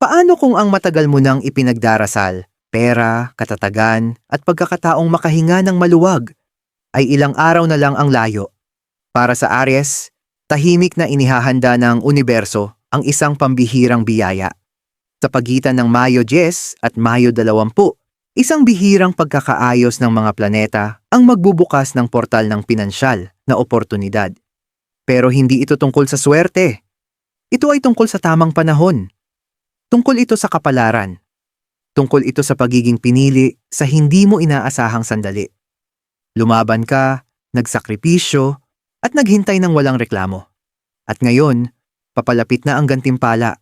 Paano kung ang matagal mo nang ipinagdarasal, pera, katatagan, at pagkakataong makahinga ng maluwag, ay ilang araw na lang ang layo? Para sa Aries, tahimik na inihahanda ng universo ang isang pambihirang biyaya. Sa pagitan ng Mayo 10 at Mayo 20, isang bihirang pagkakaayos ng mga planeta ang magbubukas ng portal ng pinansyal na oportunidad. Pero hindi ito tungkol sa swerte. Ito ay tungkol sa tamang panahon. Tungkol ito sa kapalaran. Tungkol ito sa pagiging pinili sa hindi mo inaasahang sandali. Lumaban ka, nagsakripisyo, at naghintay ng walang reklamo. At ngayon, papalapit na ang gantimpala.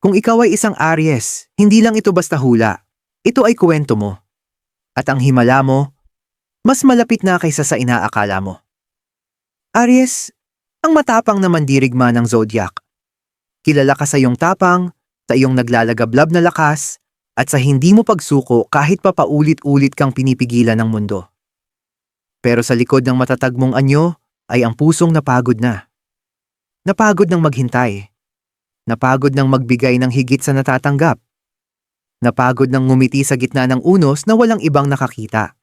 Kung ikaw ay isang Aries, hindi lang ito basta hula. Ito ay kwento mo. At ang himala mo, mas malapit na kaysa sa inaakala mo. Aries, ang matapang na mandirigma ng zodiac. Kilala ka sa iyong tapang, sa iyong naglalagablab na lakas, at sa hindi mo pagsuko kahit pa paulit-ulit kang pinipigilan ng mundo. Pero sa likod ng matatag mong anyo ay ang pusong napagod na. Napagod ng maghintay. Napagod ng magbigay ng higit sa natatanggap. Napagod ng ngumiti sa gitna ng unos na walang ibang nakakita.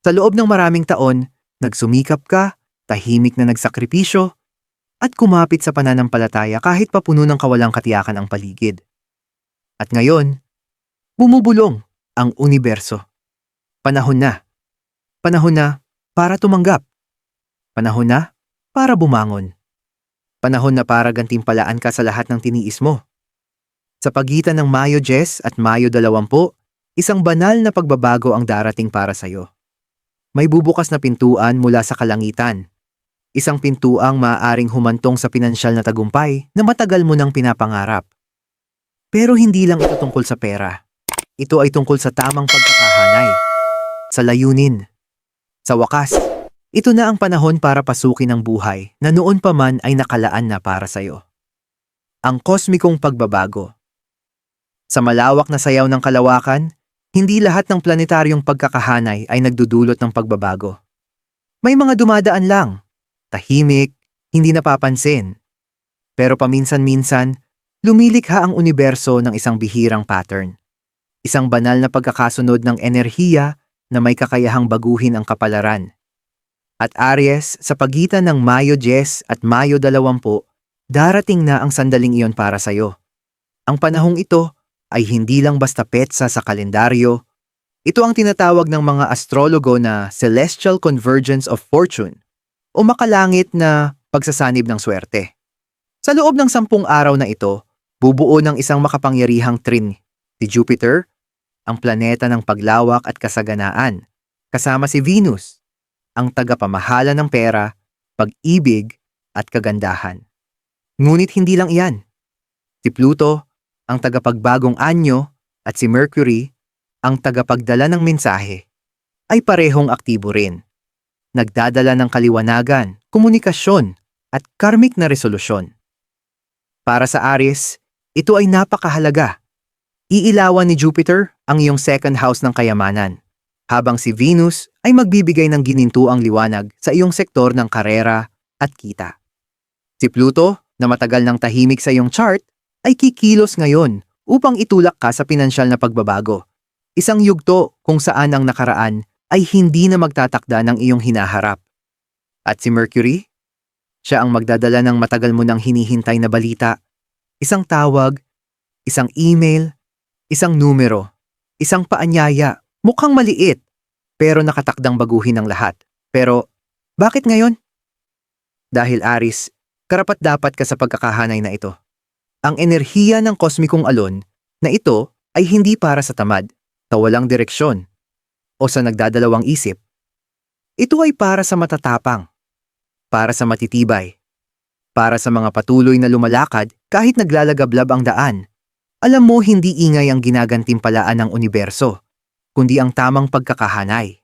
Sa loob ng maraming taon, nagsumikap ka, tahimik na nagsakripisyo, at kumapit sa pananampalataya kahit papuno ng kawalang katiyakan ang paligid. At ngayon, bumubulong ang universo. Panahon na. Panahon na para tumanggap. Panahon na para bumangon. Panahon na para gantimpalaan ka sa lahat ng tiniis mo. Sa pagitan ng Mayo 10 at Mayo 20, isang banal na pagbabago ang darating para sa'yo. May bubukas na pintuan mula sa kalangitan. Isang pintuang maaaring humantong sa pinansyal na tagumpay na matagal mo nang pinapangarap. Pero hindi lang ito tungkol sa pera. Ito ay tungkol sa tamang pagkakahanay. Sa layunin. Sa wakas, ito na ang panahon para pasukin ang buhay na noon pa man ay nakalaan na para sa'yo. Ang kosmikong pagbabago. Sa malawak na sayaw ng kalawakan, hindi lahat ng planetaryong pagkakahanay ay nagdudulot ng pagbabago. May mga dumadaan lang, tahimik, hindi napapansin. Pero paminsan-minsan, lumilikha ang universo ng isang bihirang pattern. Isang banal na pagkakasunod ng enerhiya na may kakayahang baguhin ang kapalaran. At Aries, sa pagitan ng Mayo 10 at Mayo 20, darating na ang sandaling iyon para sa'yo. Ang panahong ito ay hindi lang basta petsa sa kalendaryo. Ito ang tinatawag ng mga astrologo na celestial convergence of fortune o makalangit na pagsasanib ng swerte. Sa loob ng sampung araw na ito, bubuo ng isang makapangyarihang trin si Jupiter, ang planeta ng paglawak at kasaganaan, kasama si Venus, ang tagapamahala ng pera, pag-ibig at kagandahan. Ngunit hindi lang iyan. Si Pluto, ang tagapagbagong anyo, at si Mercury, ang tagapagdala ng mensahe, ay parehong aktibo rin. Nagdadala ng kaliwanagan, komunikasyon, at karmik na resolusyon. Para sa Aries, ito ay napakahalaga. Iilawan ni Jupiter ang iyong second house ng kayamanan, habang si Venus ay magbibigay ng ginintuang liwanag sa iyong sektor ng karera at kita. Si Pluto, na matagal ng tahimik sa iyong chart, ay kikilos ngayon upang itulak ka sa pinansyal na pagbabago. Isang yugto kung saan ang nakaraan ay hindi na magtatakda ng iyong hinaharap. At si Mercury? Siya ang magdadala ng matagal mo nang hinihintay na balita. Isang tawag, isang email, isang numero, isang paanyaya, mukhang maliit, pero nakatakdang baguhin ang lahat. Pero, bakit ngayon? Dahil Aris, karapat dapat ka sa pagkakahanay na ito. Ang enerhiya ng kosmikong alon na ito ay hindi para sa tamad, sa walang direksyon, o sa nagdadalawang isip. Ito ay para sa matatapang, para sa matitibay, para sa mga patuloy na lumalakad kahit naglalagablab ang daan. Alam mo hindi ingay ang ginagantimpalaan ng universo, kundi ang tamang pagkakahanay.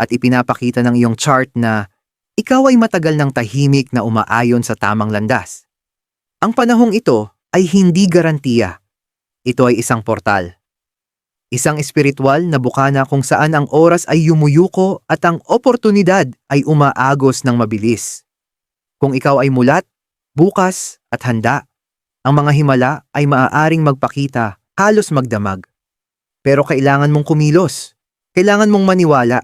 At ipinapakita ng iyong chart na ikaw ay matagal ng tahimik na umaayon sa tamang landas. Ang panahong ito ay hindi garantiya. Ito ay isang portal. Isang espiritual na bukana kung saan ang oras ay yumuyuko at ang oportunidad ay umaagos ng mabilis. Kung ikaw ay mulat, bukas at handa, Ang mga himala ay maaaring magpakita, halos magdamag. Pero kailangan mong kumilos. Kailangan mong maniwala.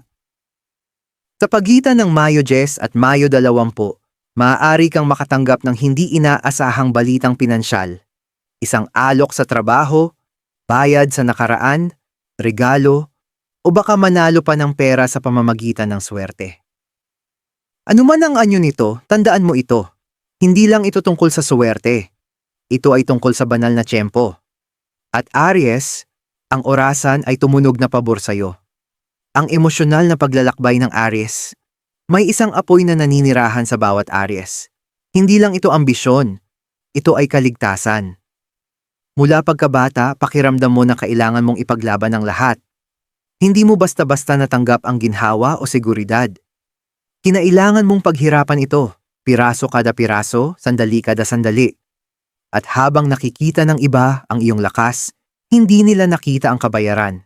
Sa pagitan ng Mayo 10 at Mayo 20, maaari kang makatanggap ng hindi inaasahang balitang pinansyal. Isang alok sa trabaho, bayad sa nakaraan, regalo, o baka manalo pa ng pera sa pamamagitan ng swerte. Ano man ang anyo nito, tandaan mo ito. Hindi lang ito tungkol sa swerte. Ito ay tungkol sa banal na tiyempo. At Aries, ang orasan ay tumunog na pabor sa'yo. Ang emosyonal na paglalakbay ng Aries, may isang apoy na naninirahan sa bawat Aries. Hindi lang ito ambisyon, ito ay kaligtasan. Mula pagkabata, pakiramdam mo na kailangan mong ipaglaban ang lahat. Hindi mo basta-basta natanggap ang ginhawa o seguridad. Kinailangan mong paghirapan ito, piraso kada piraso, sandali kada sandali. At habang nakikita ng iba ang iyong lakas, hindi nila nakita ang kabayaran.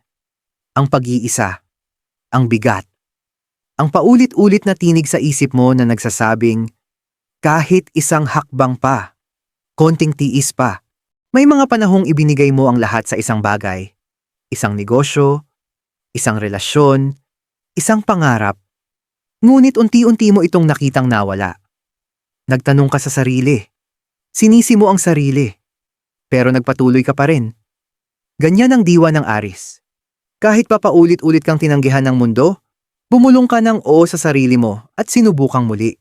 Ang pag-iisa. Ang bigat. Ang paulit-ulit na tinig sa isip mo na nagsasabing, kahit isang hakbang pa, konting tiis pa, may mga panahong ibinigay mo ang lahat sa isang bagay. Isang negosyo, isang relasyon, isang pangarap. Ngunit unti-unti mo itong nakitang nawala. Nagtanong ka sa sarili, Sinisi mo ang sarili. Pero nagpatuloy ka pa rin. Ganyan ang diwa ng Aris. Kahit pa paulit-ulit kang tinanggihan ng mundo, bumulong ka ng oo sa sarili mo at sinubukang muli.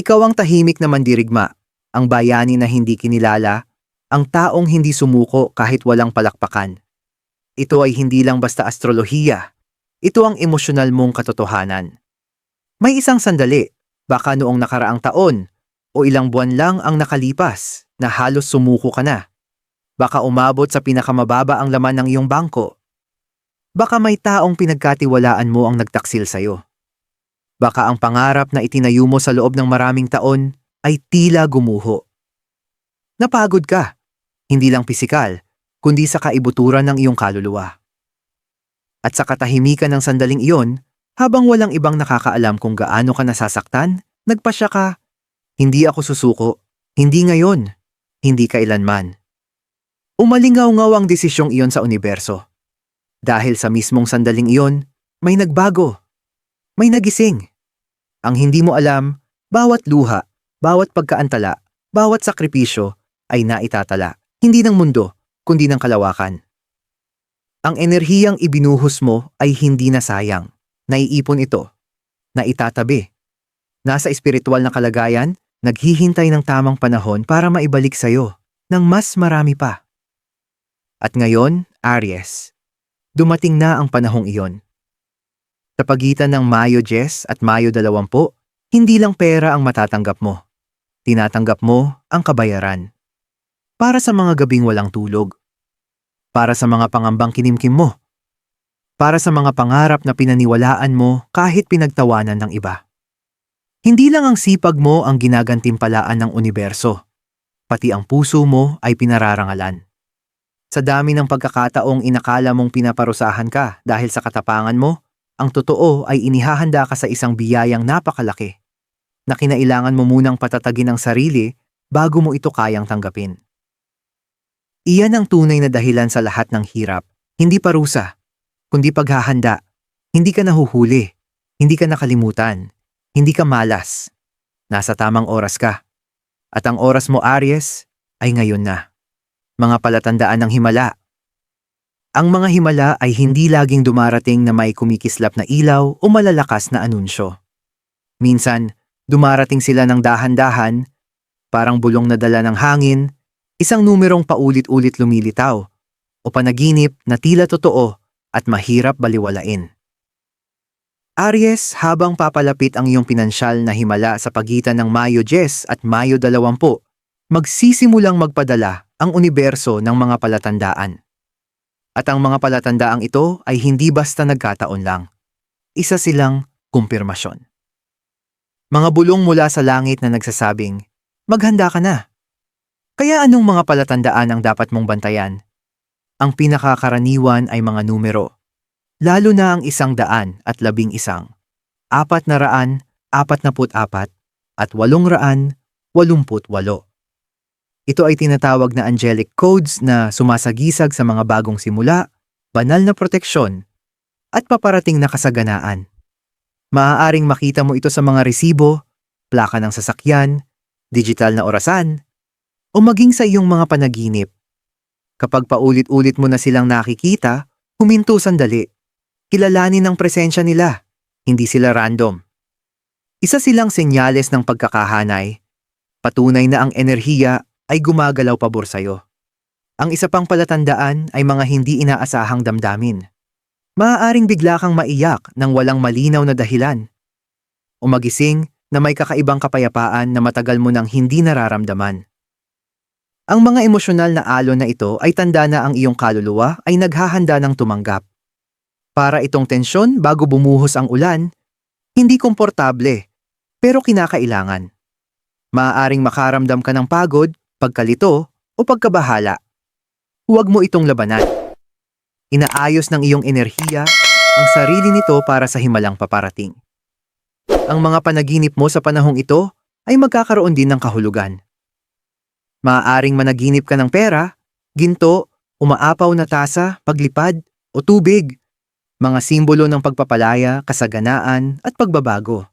Ikaw ang tahimik na mandirigma, ang bayani na hindi kinilala, ang taong hindi sumuko kahit walang palakpakan. Ito ay hindi lang basta astrolohiya. Ito ang emosyonal mong katotohanan. May isang sandali, baka noong nakaraang taon, o ilang buwan lang ang nakalipas na halos sumuko ka na. Baka umabot sa pinakamababa ang laman ng iyong bangko. Baka may taong pinagkatiwalaan mo ang nagtaksil sa'yo. Baka ang pangarap na itinayo mo sa loob ng maraming taon ay tila gumuho. Napagod ka, hindi lang pisikal, kundi sa kaibuturan ng iyong kaluluwa. At sa katahimikan ng sandaling iyon, habang walang ibang nakakaalam kung gaano ka nasasaktan, nagpasya ka hindi ako susuko. Hindi ngayon. Hindi kailanman. Umalingaw-ngaw ang desisyong iyon sa universo. Dahil sa mismong sandaling iyon, may nagbago. May nagising. Ang hindi mo alam, bawat luha, bawat pagkaantala, bawat sakripisyo ay naitatala, hindi ng mundo, kundi ng kalawakan. Ang enerhiyang ibinuhos mo ay hindi na sayang. Naiipon ito. Naitatabi. Nasa espiritual na kalagayan, naghihintay ng tamang panahon para maibalik sa'yo ng mas marami pa. At ngayon, Aries, dumating na ang panahong iyon. Sa pagitan ng Mayo 10 at Mayo 20, hindi lang pera ang matatanggap mo. Tinatanggap mo ang kabayaran. Para sa mga gabing walang tulog. Para sa mga pangambang kinimkim mo. Para sa mga pangarap na pinaniwalaan mo kahit pinagtawanan ng iba. Hindi lang ang sipag mo ang ginagantimpalaan ng universo, pati ang puso mo ay pinararangalan. Sa dami ng pagkakataong inakala mong pinaparusahan ka dahil sa katapangan mo, ang totoo ay inihahanda ka sa isang biyayang napakalaki na kinailangan mo munang patatagin ang sarili bago mo ito kayang tanggapin. Iyan ang tunay na dahilan sa lahat ng hirap, hindi parusa, kundi paghahanda. Hindi ka nahuhuli, hindi ka nakalimutan, hindi ka malas. Nasa tamang oras ka. At ang oras mo, Aries, ay ngayon na. Mga palatandaan ng himala. Ang mga himala ay hindi laging dumarating na may kumikislap na ilaw o malalakas na anunsyo. Minsan, dumarating sila ng dahan-dahan, parang bulong na dala ng hangin, isang numerong paulit-ulit lumilitaw, o panaginip na tila totoo at mahirap baliwalain. Aries, habang papalapit ang iyong pinansyal na himala sa pagitan ng Mayo 10 at Mayo 20, magsisimulang magpadala ang universo ng mga palatandaan. At ang mga palatandaang ito ay hindi basta nagkataon lang. Isa silang kumpirmasyon. Mga bulong mula sa langit na nagsasabing, maghanda ka na. Kaya anong mga palatandaan ang dapat mong bantayan? Ang pinakakaraniwan ay mga numero lalo na ang isang daan at labing isang, apat na raan, apat na apat, at walong raan, walumput walo. Ito ay tinatawag na angelic codes na sumasagisag sa mga bagong simula, banal na proteksyon, at paparating na kasaganaan. Maaaring makita mo ito sa mga resibo, plaka ng sasakyan, digital na orasan, o maging sa iyong mga panaginip. Kapag paulit-ulit mo na silang nakikita, huminto sandali. Kilalanin ang presensya nila, hindi sila random. Isa silang senyales ng pagkakahanay. Patunay na ang enerhiya ay gumagalaw pabor sa'yo. Ang isa pang palatandaan ay mga hindi inaasahang damdamin. Maaaring bigla kang maiyak nang walang malinaw na dahilan. O magising na may kakaibang kapayapaan na matagal mo nang hindi nararamdaman. Ang mga emosyonal na alon na ito ay tanda na ang iyong kaluluwa ay naghahanda ng tumanggap. Para itong tensyon bago bumuhos ang ulan, hindi komportable, pero kinakailangan. Maaaring makaramdam ka ng pagod, pagkalito, o pagkabahala. Huwag mo itong labanan. Inaayos ng iyong enerhiya ang sarili nito para sa himalang paparating. Ang mga panaginip mo sa panahong ito ay magkakaroon din ng kahulugan. Maaaring managinip ka ng pera, ginto, umaapaw na tasa, paglipad, o tubig. Mga simbolo ng pagpapalaya, kasaganaan, at pagbabago.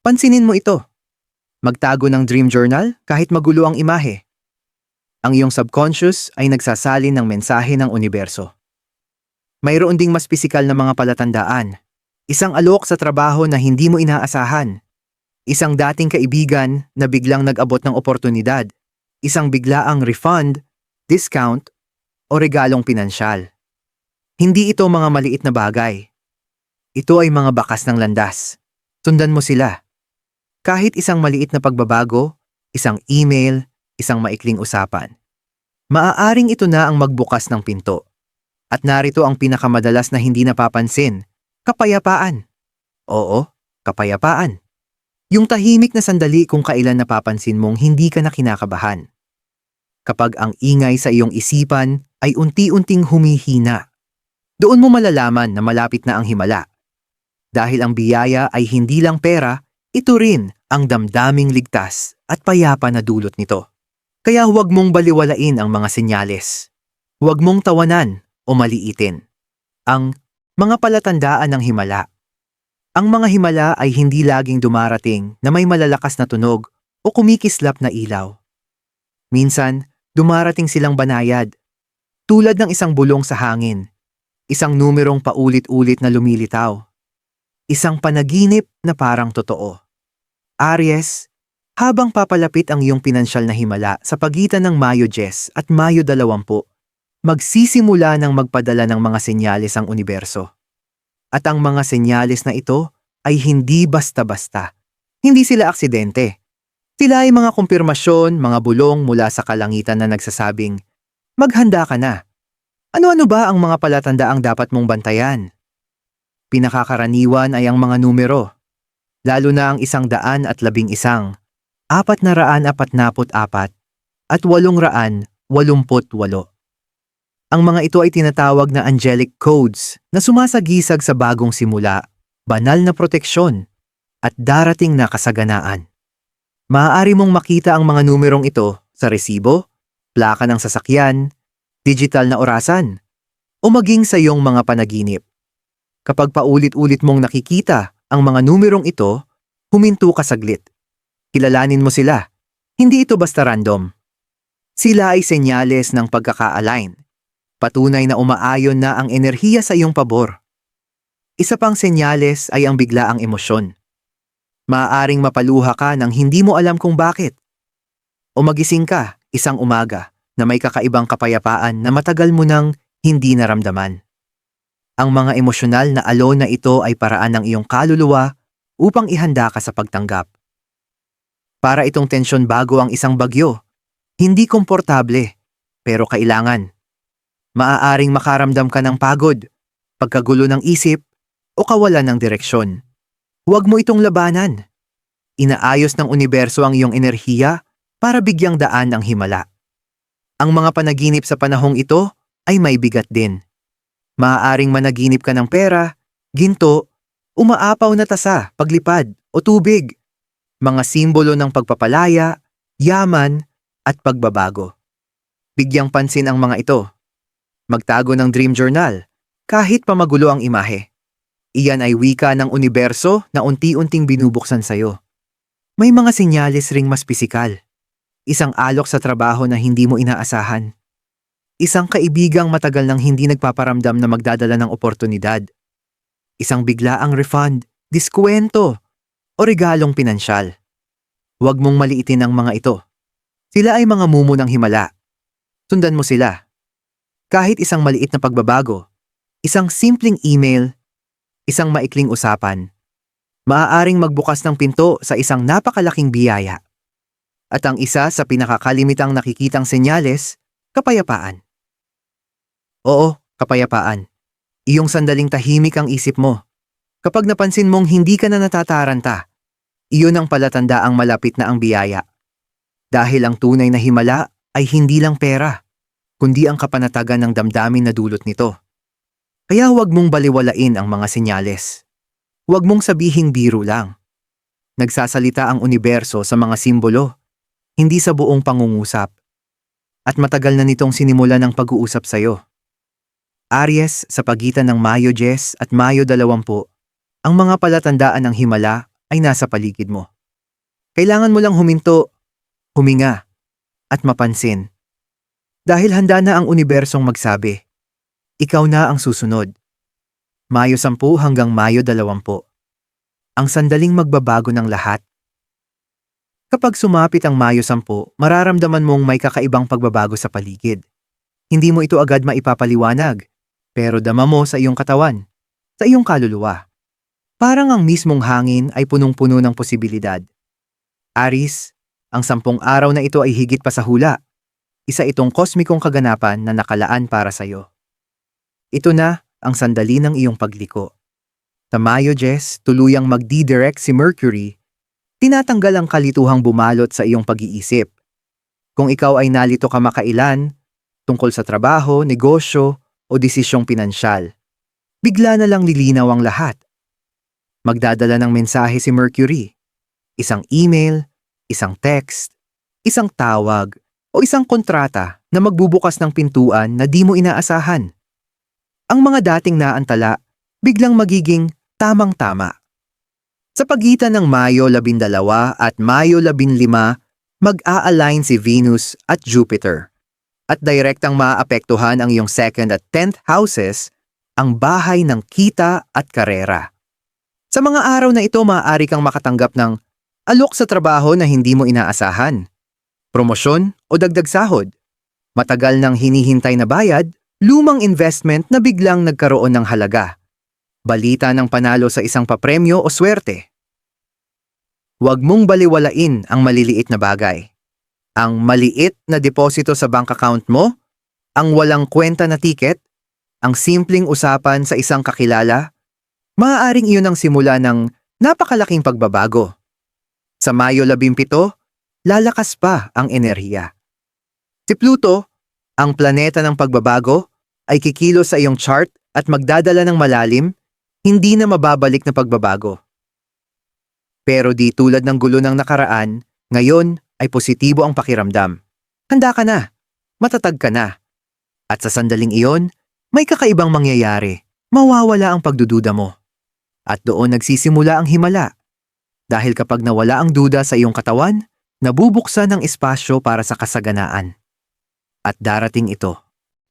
Pansinin mo ito. Magtago ng dream journal kahit magulo ang imahe. Ang iyong subconscious ay nagsasalin ng mensahe ng universo. Mayroon ding mas pisikal na mga palatandaan. Isang alok sa trabaho na hindi mo inaasahan. Isang dating kaibigan na biglang nag-abot ng oportunidad. Isang biglaang refund, discount, o regalong pinansyal. Hindi ito mga maliit na bagay. Ito ay mga bakas ng landas. Sundan mo sila. Kahit isang maliit na pagbabago, isang email, isang maikling usapan. Maaaring ito na ang magbukas ng pinto. At narito ang pinakamadalas na hindi napapansin, kapayapaan. Oo, kapayapaan. Yung tahimik na sandali kung kailan napapansin mong hindi ka na kinakabahan. Kapag ang ingay sa iyong isipan ay unti-unting humihina, doon mo malalaman na malapit na ang himala. Dahil ang biyaya ay hindi lang pera, ito rin ang damdaming ligtas at payapa na dulot nito. Kaya huwag mong baliwalain ang mga senyales. Huwag mong tawanan o maliitin. Ang mga palatandaan ng himala. Ang mga himala ay hindi laging dumarating na may malalakas na tunog o kumikislap na ilaw. Minsan, dumarating silang banayad, tulad ng isang bulong sa hangin, isang numerong paulit-ulit na lumilitaw, isang panaginip na parang totoo. Aries, habang papalapit ang iyong pinansyal na himala sa pagitan ng Mayo 10 at Mayo 20, magsisimula ng magpadala ng mga senyales ang universo. At ang mga senyales na ito ay hindi basta-basta. Hindi sila aksidente. Sila ay mga kumpirmasyon, mga bulong mula sa kalangitan na nagsasabing, Maghanda ka na. Ano-ano ba ang mga palatandaang dapat mong bantayan? Pinakakaraniwan ay ang mga numero, lalo na ang isang daan at labing isang, apat na raan apat naput apat, at walong raan walumput walo. Ang mga ito ay tinatawag na angelic codes na sumasagisag sa bagong simula, banal na proteksyon, at darating na kasaganaan. Maaari mong makita ang mga numerong ito sa resibo, plaka ng sasakyan, digital na orasan, o maging sa iyong mga panaginip. Kapag paulit-ulit mong nakikita ang mga numerong ito, huminto ka saglit. Kilalanin mo sila. Hindi ito basta random. Sila ay senyales ng pagkaka-align. Patunay na umaayon na ang enerhiya sa iyong pabor. Isa pang senyales ay ang biglaang emosyon. Maaaring mapaluha ka nang hindi mo alam kung bakit. O magising ka isang umaga na may kakaibang kapayapaan na matagal mo nang hindi naramdaman. Ang mga emosyonal na alon na ito ay paraan ng iyong kaluluwa upang ihanda ka sa pagtanggap. Para itong tensyon bago ang isang bagyo, hindi komportable, pero kailangan. Maaaring makaramdam ka ng pagod, pagkagulo ng isip, o kawalan ng direksyon. Huwag mo itong labanan. Inaayos ng universo ang iyong enerhiya para bigyang daan ang himala. Ang mga panaginip sa panahong ito ay may bigat din. Maaaring managinip ka ng pera, ginto, umaapaw na tasa, paglipad, o tubig. Mga simbolo ng pagpapalaya, yaman, at pagbabago. Bigyang pansin ang mga ito. Magtago ng dream journal, kahit pa magulo ang imahe. Iyan ay wika ng universo na unti-unting binubuksan sa'yo. May mga senyales ring mas pisikal. Isang alok sa trabaho na hindi mo inaasahan. Isang kaibigang matagal nang hindi nagpaparamdam na magdadala ng oportunidad. Isang biglaang refund, diskwento, o regalong pinansyal. Huwag mong maliitin ang mga ito. Sila ay mga mumo ng himala. Sundan mo sila. Kahit isang maliit na pagbabago, isang simpleng email, isang maikling usapan, maaaring magbukas ng pinto sa isang napakalaking biyaya. At ang isa sa pinakakalimitang nakikitang senyales, kapayapaan. Oo, kapayapaan. Iyong sandaling tahimik ang isip mo. Kapag napansin mong hindi ka na natataranta, iyon ang palatandaang malapit na ang biyaya. Dahil ang tunay na himala ay hindi lang pera, kundi ang kapanatagan ng damdamin na dulot nito. Kaya huwag mong baliwalain ang mga senyales. Huwag mong sabihing biro lang. Nagsasalita ang universo sa mga simbolo, hindi sa buong pangungusap. At matagal na nitong sinimula ng pag-uusap sa'yo. Aries sa pagitan ng Mayo 10 at Mayo 20, ang mga palatandaan ng himala ay nasa paligid mo. Kailangan mo lang huminto, huminga, at mapansin. Dahil handa na ang unibersong magsabi, ikaw na ang susunod. Mayo 10 hanggang Mayo 20. Ang sandaling magbabago ng lahat. Kapag sumapit ang Mayo 10, mararamdaman mong may kakaibang pagbabago sa paligid. Hindi mo ito agad maipapaliwanag, pero dama mo sa iyong katawan, sa iyong kaluluwa. Parang ang mismong hangin ay punong-puno ng posibilidad. Aris, ang sampung araw na ito ay higit pa sa hula. Isa itong kosmikong kaganapan na nakalaan para sa iyo. Ito na ang sandali ng iyong pagliko. Sa Mayo 10, tuluyang magdi-direct si Mercury, tinatanggal ang kalituhang bumalot sa iyong pag-iisip. Kung ikaw ay nalito kamakailan, tungkol sa trabaho, negosyo, o desisyong pinansyal, bigla na lang lilinaw ang lahat. Magdadala ng mensahe si Mercury. Isang email, isang text, isang tawag, o isang kontrata na magbubukas ng pintuan na di mo inaasahan. Ang mga dating naantala, biglang magiging tamang-tama. Sa pagitan ng Mayo 12 at Mayo 15, mag-a-align si Venus at Jupiter. At direktang maaapektuhan ang iyong second at tenth houses, ang bahay ng kita at karera. Sa mga araw na ito, maaari kang makatanggap ng alok sa trabaho na hindi mo inaasahan, promosyon o dagdag sahod, matagal nang hinihintay na bayad, lumang investment na biglang nagkaroon ng halaga, balita ng panalo sa isang papremyo o swerte. Huwag mong baliwalain ang maliliit na bagay. Ang maliit na deposito sa bank account mo, ang walang kwenta na ticket, ang simpleng usapan sa isang kakilala, maaaring iyon ang simula ng napakalaking pagbabago. Sa Mayo 17, lalakas pa ang enerhiya. Si Pluto, ang planeta ng pagbabago, ay kikilos sa iyong chart at magdadala ng malalim, hindi na mababalik na pagbabago. Pero di tulad ng gulo ng nakaraan, ngayon ay positibo ang pakiramdam. Handa ka na, matatag ka na. At sa sandaling iyon, may kakaibang mangyayari, mawawala ang pagdududa mo. At doon nagsisimula ang himala. Dahil kapag nawala ang duda sa iyong katawan, nabubuksan ang espasyo para sa kasaganaan. At darating ito.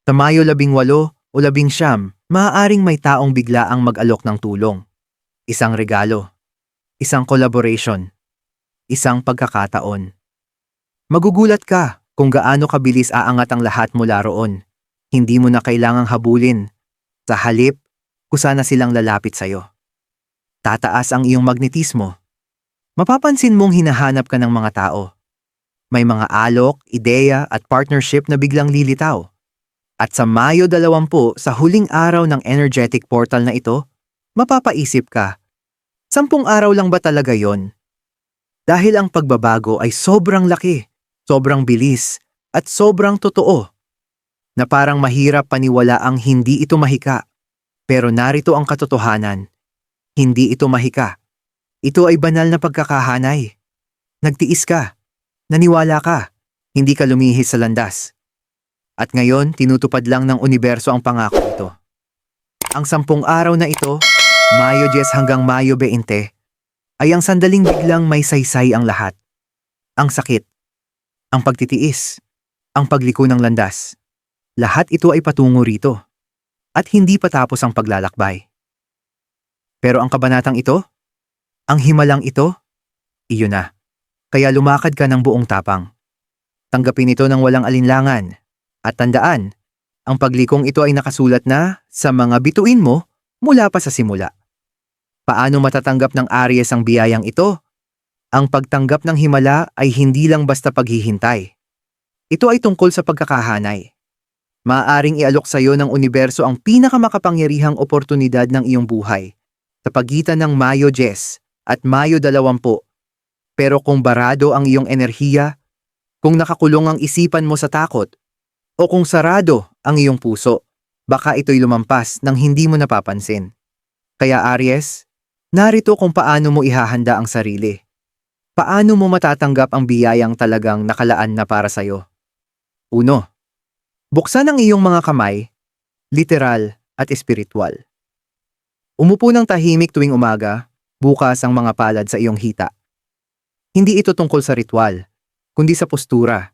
Sa Mayo 18 o 19, maaaring may taong bigla ang mag-alok ng tulong. Isang regalo. Isang collaboration. Isang pagkakataon. Magugulat ka kung gaano kabilis aangat ang lahat mula roon. Hindi mo na kailangang habulin. Sa halip, kusana silang lalapit sa'yo. Tataas ang iyong magnetismo. Mapapansin mong hinahanap ka ng mga tao. May mga alok, ideya at partnership na biglang lilitaw. At sa Mayo 20 sa huling araw ng energetic portal na ito, mapapaisip ka, sampung araw lang ba talaga yon? Dahil ang pagbabago ay sobrang laki, sobrang bilis, at sobrang totoo. Na parang mahirap paniwala ang hindi ito mahika. Pero narito ang katotohanan. Hindi ito mahika. Ito ay banal na pagkakahanay. Nagtiis ka. Naniwala ka. Hindi ka lumihis sa landas. At ngayon, tinutupad lang ng universo ang pangako ito. Ang sampung araw na ito, Mayo 10 hanggang Mayo 20, ay ang sandaling biglang may saysay ang lahat. Ang sakit, ang pagtitiis, ang pagliko ng landas. Lahat ito ay patungo rito. At hindi patapos ang paglalakbay. Pero ang kabanatang ito, ang himalang ito, iyon na. Kaya lumakad ka ng buong tapang. Tanggapin ito ng walang alinlangan. At tandaan, ang paglikong ito ay nakasulat na sa mga bituin mo mula pa sa simula. Paano matatanggap ng Aries ang biyayang ito? Ang pagtanggap ng himala ay hindi lang basta paghihintay. Ito ay tungkol sa pagkakahanay. Maaaring ialok sa iyo ng universo ang pinakamakapangyarihang oportunidad ng iyong buhay sa pagitan ng Mayo 10 at Mayo 20. Pero kung barado ang iyong enerhiya, kung nakakulong ang isipan mo sa takot, o kung sarado ang iyong puso, baka ito'y lumampas nang hindi mo napapansin. Kaya Aries, narito kung paano mo ihahanda ang sarili. Paano mo matatanggap ang biyayang talagang nakalaan na para sa'yo? Uno, buksan ang iyong mga kamay, literal at espiritual. Umupo ng tahimik tuwing umaga, bukas ang mga palad sa iyong hita. Hindi ito tungkol sa ritual, kundi sa postura.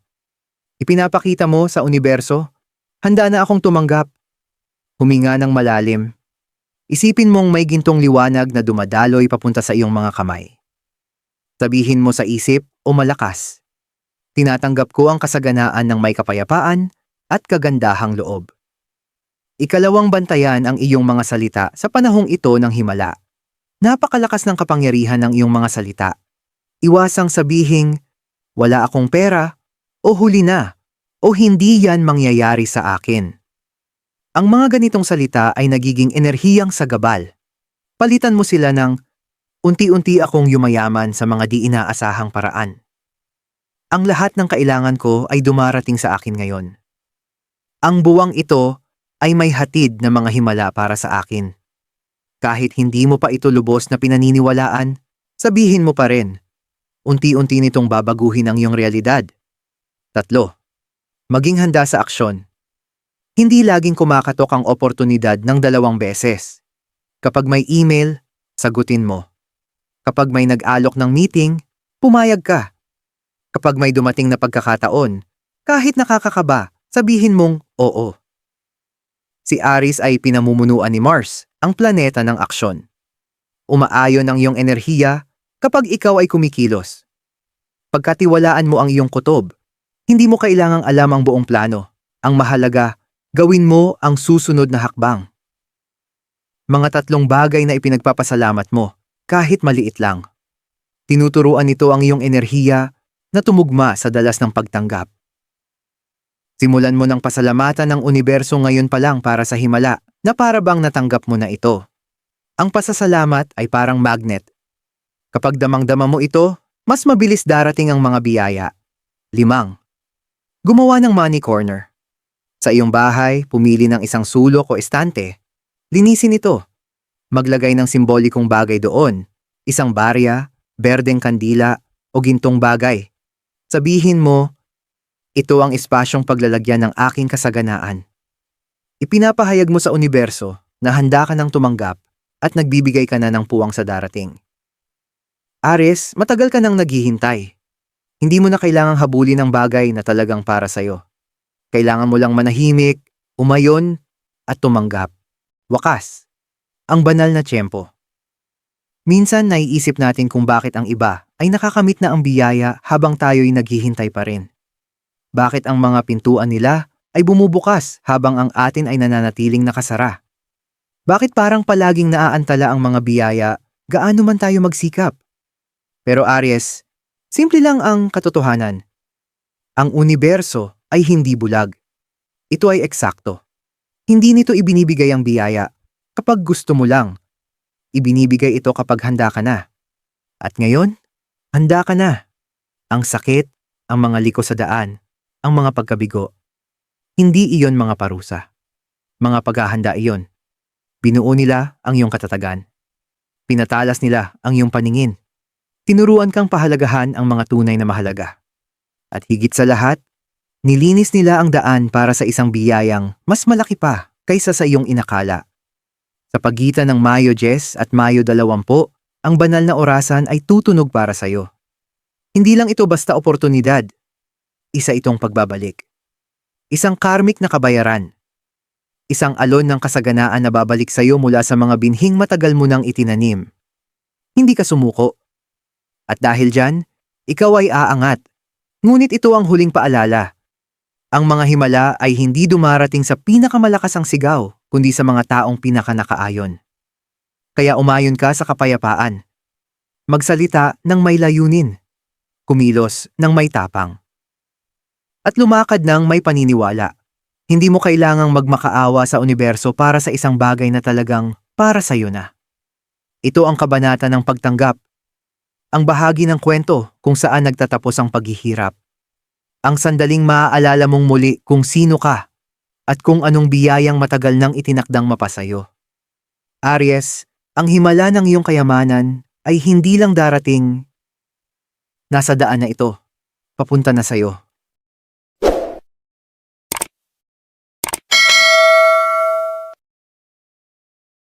Ipinapakita mo sa universo, handa na akong tumanggap. Huminga ng malalim. Isipin mong may gintong liwanag na dumadaloy papunta sa iyong mga kamay. Sabihin mo sa isip o malakas. Tinatanggap ko ang kasaganaan ng may kapayapaan at kagandahang loob. Ikalawang bantayan ang iyong mga salita sa panahong ito ng himala. Napakalakas ng kapangyarihan ng iyong mga salita. Iwasang sabihing, wala akong pera, o huli na, o hindi yan mangyayari sa akin. Ang mga ganitong salita ay nagiging enerhiyang sagabal. Palitan mo sila ng, unti-unti akong yumayaman sa mga di inaasahang paraan. Ang lahat ng kailangan ko ay dumarating sa akin ngayon. Ang buwang ito ay may hatid na mga himala para sa akin. Kahit hindi mo pa ito lubos na pinaniniwalaan, sabihin mo pa rin. Unti-unti nitong babaguhin ang iyong realidad. Tatlo, maging handa sa aksyon. Hindi laging kumakatok ang oportunidad ng dalawang beses. Kapag may email, sagutin mo. Kapag may nag-alok ng meeting, pumayag ka. Kapag may dumating na pagkakataon, kahit nakakakaba, sabihin mong oo. Si Aris ay pinamumunuan ni Mars, ang planeta ng aksyon. Umaayon ang iyong enerhiya kapag ikaw ay kumikilos. Pagkatiwalaan mo ang iyong kutob, hindi mo kailangang alam ang buong plano. Ang mahalaga, gawin mo ang susunod na hakbang. Mga tatlong bagay na ipinagpapasalamat mo, kahit maliit lang. Tinuturuan nito ang iyong enerhiya na tumugma sa dalas ng pagtanggap. Simulan mo ng pasalamatan ng universo ngayon pa lang para sa himala na para bang natanggap mo na ito. Ang pasasalamat ay parang magnet. Kapag damang-dama mo ito, mas mabilis darating ang mga biyaya. Limang. Gumawa ng money corner. Sa iyong bahay, pumili ng isang sulok o estante. Linisin ito. Maglagay ng simbolikong bagay doon. Isang barya, berdeng kandila, o gintong bagay. Sabihin mo, ito ang espasyong paglalagyan ng aking kasaganaan. Ipinapahayag mo sa universo na handa ka ng tumanggap at nagbibigay ka na ng puwang sa darating. Ares, matagal ka nang naghihintay. Hindi mo na kailangang habulin ng bagay na talagang para sa'yo. Kailangan mo lang manahimik, umayon, at tumanggap. Wakas. Ang banal na tiyempo. Minsan naiisip natin kung bakit ang iba ay nakakamit na ang biyaya habang tayo'y naghihintay pa rin. Bakit ang mga pintuan nila ay bumubukas habang ang atin ay nananatiling nakasara? Bakit parang palaging naaantala ang mga biyaya gaano man tayo magsikap? Pero Aries, simple lang ang katotohanan. Ang universo ay hindi bulag. Ito ay eksakto. Hindi nito ibinibigay ang biyaya kapag gusto mo lang. Ibinibigay ito kapag handa ka na. At ngayon, handa ka na. Ang sakit, ang mga liko sa daan, ang mga pagkabigo. Hindi iyon mga parusa. Mga paghahanda iyon. Binuo nila ang iyong katatagan. Pinatalas nila ang iyong paningin. Tinuruan kang pahalagahan ang mga tunay na mahalaga. At higit sa lahat, Nilinis nila ang daan para sa isang biyayang mas malaki pa kaysa sa iyong inakala. Sa pagitan ng Mayo 10 at Mayo 20, ang banal na orasan ay tutunog para sa iyo. Hindi lang ito basta oportunidad. Isa itong pagbabalik. Isang karmik na kabayaran. Isang alon ng kasaganaan na babalik sa iyo mula sa mga binhing matagal mo nang itinanim. Hindi ka sumuko. At dahil dyan, ikaw ay aangat. Ngunit ito ang huling paalala. Ang mga himala ay hindi dumarating sa pinakamalakas ang sigaw, kundi sa mga taong pinakanakaayon. Kaya umayon ka sa kapayapaan. Magsalita ng may layunin. Kumilos ng may tapang. At lumakad ng may paniniwala. Hindi mo kailangang magmakaawa sa universo para sa isang bagay na talagang para sa iyo na. Ito ang kabanata ng pagtanggap. Ang bahagi ng kwento kung saan nagtatapos ang paghihirap. Ang sandaling maaalala mong muli kung sino ka at kung anong biyayang matagal nang itinakdang mapasayo. Aries, ang himala ng iyong kayamanan ay hindi lang darating nasa daan na ito, papunta na sayo.